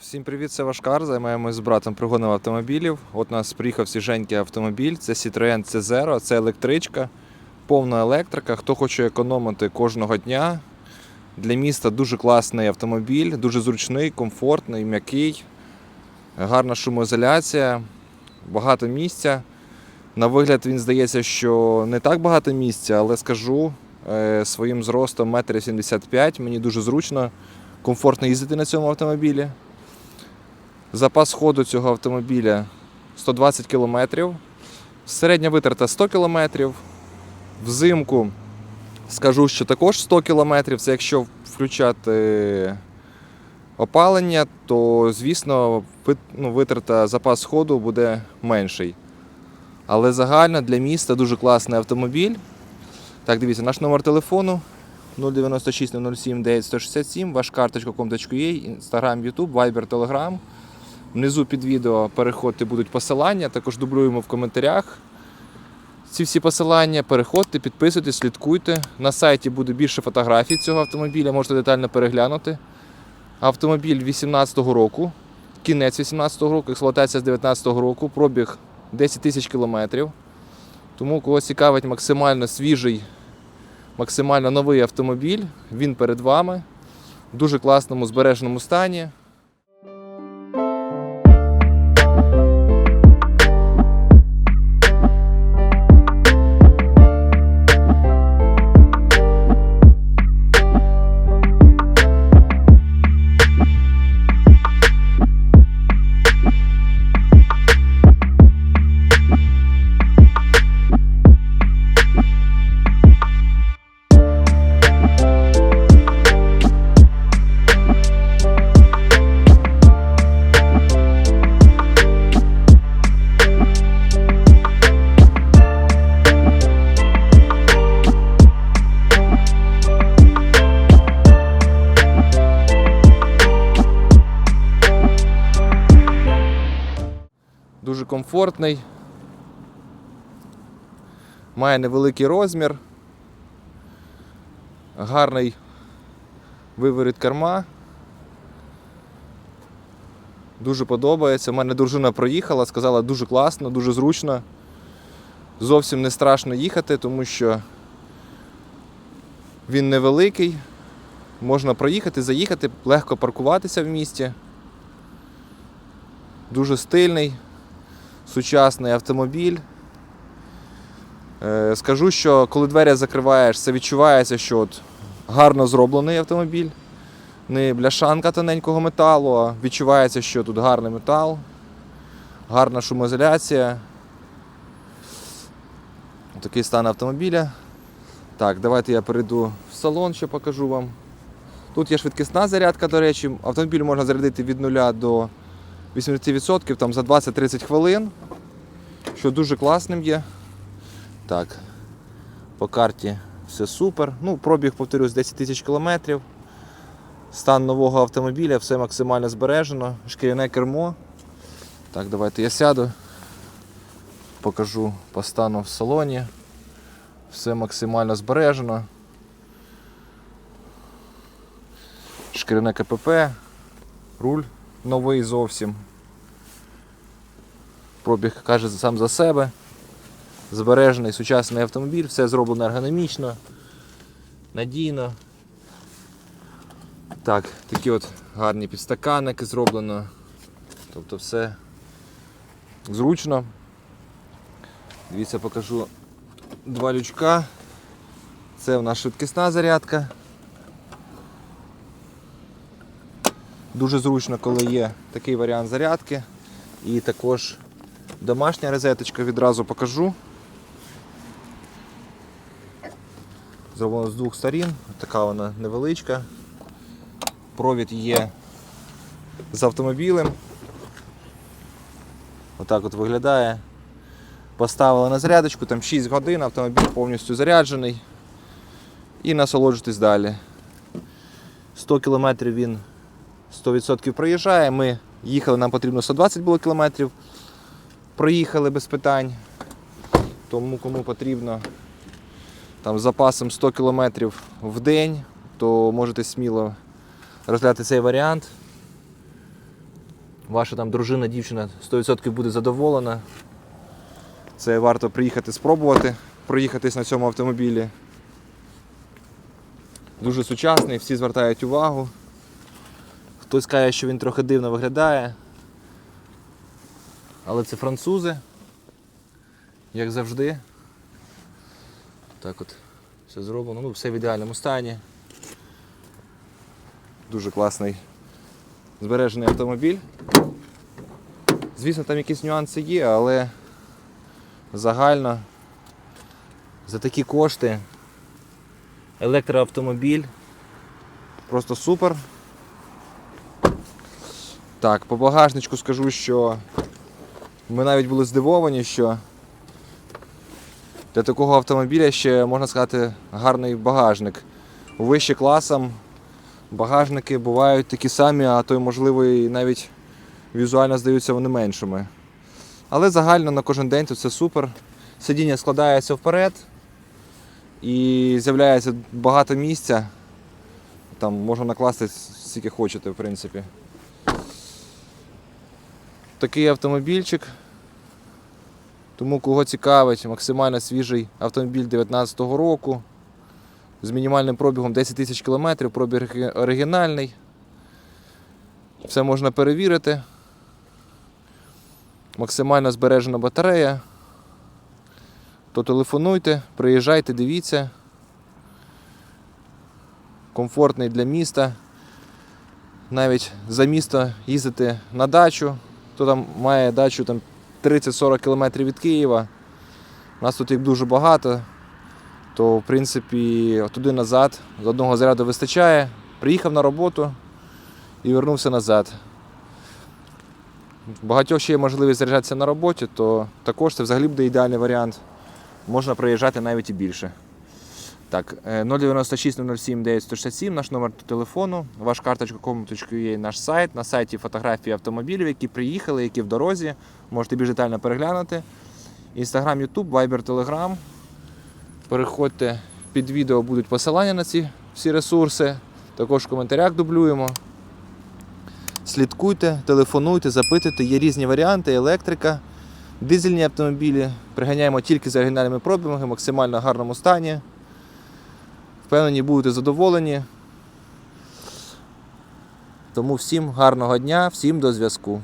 Всім привіт, це Вашкар. Займаємось з братом пригоном автомобілів. От у нас приїхав свіженький автомобіль. Це Citroen C0, це електричка, повна електрика. Хто хоче економити кожного дня. Для міста дуже класний автомобіль, дуже зручний, комфортний, м'який, гарна шумоізоляція, багато місця. На вигляд він здається, що не так багато місця, але скажу е, своїм зростом 1,75 м мені дуже зручно, комфортно їздити на цьому автомобілі. Запас ходу цього автомобіля 120 км. Середня витрата 100 км. Взимку скажу, що також 100 км. Це якщо включати опалення, то звісно ну, витрата запас ходу буде менший. Але загально для міста дуже класний автомобіль. Так, дивіться, наш номер телефону 096 007 9167, ваш карточка.com.ua, Instagram, YouTube, Viber, Telegram. Внизу під відео переходьте будуть посилання, також дублюємо в коментарях. Ці всі посилання переходьте, підписуйтесь, слідкуйте. На сайті буде більше фотографій цього автомобіля, можете детально переглянути. Автомобіль 18-го року, кінець 18-го року, експлуатація з 19-го року, пробіг 10 тисяч кілометрів. Тому кого цікавить максимально свіжий, максимально новий автомобіль, він перед вами в дуже класному збереженому стані. Комфортний. Має невеликий розмір. Гарний виворіт керма. Дуже подобається. У мене дружина проїхала, сказала дуже класно, дуже зручно. Зовсім не страшно їхати, тому що він невеликий. Можна проїхати, заїхати, легко паркуватися в місті. Дуже стильний сучасний автомобіль. Е, Скажу, що коли двері закриваєш, це відчувається, що от гарно зроблений автомобіль. Не бляшанка тоненького металу, а відчувається, що тут гарний метал, гарна шумоізоляція. Такий стан автомобіля. Так, давайте я перейду в салон, що покажу вам. Тут є швидкісна зарядка, до речі. Автомобіль можна зарядити від 0 до 80% там, за 20-30 хвилин, що дуже класним є. Так, по карті все супер. Ну, пробіг, повторюсь, 10 тисяч кілометрів. Стан нового автомобіля, все максимально збережено, шкіряне кермо. Так, давайте я сяду, покажу по стану в салоні. Все максимально збережено. Шкіряне КПП, руль новий зовсім. Пробіг каже сам за себе. Збережений сучасний автомобіль, все зроблено ергономічно, надійно. Так, такі от гарні підстаканники зроблено. Тобто все зручно. Дивіться, покажу два лючка. Це у нас швидкісна зарядка. Дуже зручно, коли є такий варіант зарядки. І також домашня розеточка відразу покажу. Зроблено з двох сторін, така вона невеличка. Провід є з автомобілем. Отак от виглядає. Поставили на зарядочку, там 6 годин, автомобіль повністю заряджений. І насолоджуйтесь далі. 100 км він 100% проїжджає. Ми їхали, нам потрібно 120 було кілометрів. Проїхали без питань. Тому кому потрібно там, з запасом 100 кілометрів в день, то можете сміло розглядати цей варіант. Ваша там дружина, дівчина 100% буде задоволена. Це варто приїхати спробувати, проїхатись на цьому автомобілі. Дуже сучасний, всі звертають увагу. Хтось каже, що він трохи дивно виглядає. Але це французи, як завжди. Так от все зроблено. Ну, все в ідеальному стані. Дуже класний збережений автомобіль. Звісно, там якісь нюанси є, але загально за такі кошти електроавтомобіль просто супер. Так, по багажничку скажу, що ми навіть були здивовані, що для такого автомобіля ще можна сказати гарний багажник. Вище класом багажники бувають такі самі, а то й можливо і навіть візуально здаються вони меншими. Але загально на кожен день то це супер. Сидіння складається вперед і з'являється багато місця. Там можна накласти скільки хочете, в принципі. Такий автомобільчик. Тому кого цікавить, максимально свіжий автомобіль 2019 року з мінімальним пробігом 10 тисяч кілометрів, пробіг оригінальний. Все можна перевірити. Максимально збережена батарея. То телефонуйте, приїжджайте, дивіться. Комфортний для міста. Навіть за місто їздити на дачу. Хто там має дачу там 30-40 км від Києва. Нас тут їх дуже багато, то в принципі туди назад з одного заряду вистачає. Приїхав на роботу і вернувся назад. Багатьох ще є можливість заряджатися на роботі, то також це взагалі буде ідеальний варіант. Можна проїжджати навіть і більше. Так, е, 096 007 967 наш номер телефону, ваш карточка.com.ua наш сайт. На сайті фотографії автомобілів, які приїхали, які в дорозі. Можете більш детально переглянути. Інстаграм, Ютуб, Viber, Telegram. Переходьте під відео, будуть посилання на ці всі ресурси. Також в коментарях дублюємо. Слідкуйте, телефонуйте, запитуйте, є різні варіанти, електрика, дизельні автомобілі. Приганяємо тільки з оригінальними пробігами, максимально гарному стані. Впевнені, будете задоволені. Тому всім гарного дня, всім до зв'язку.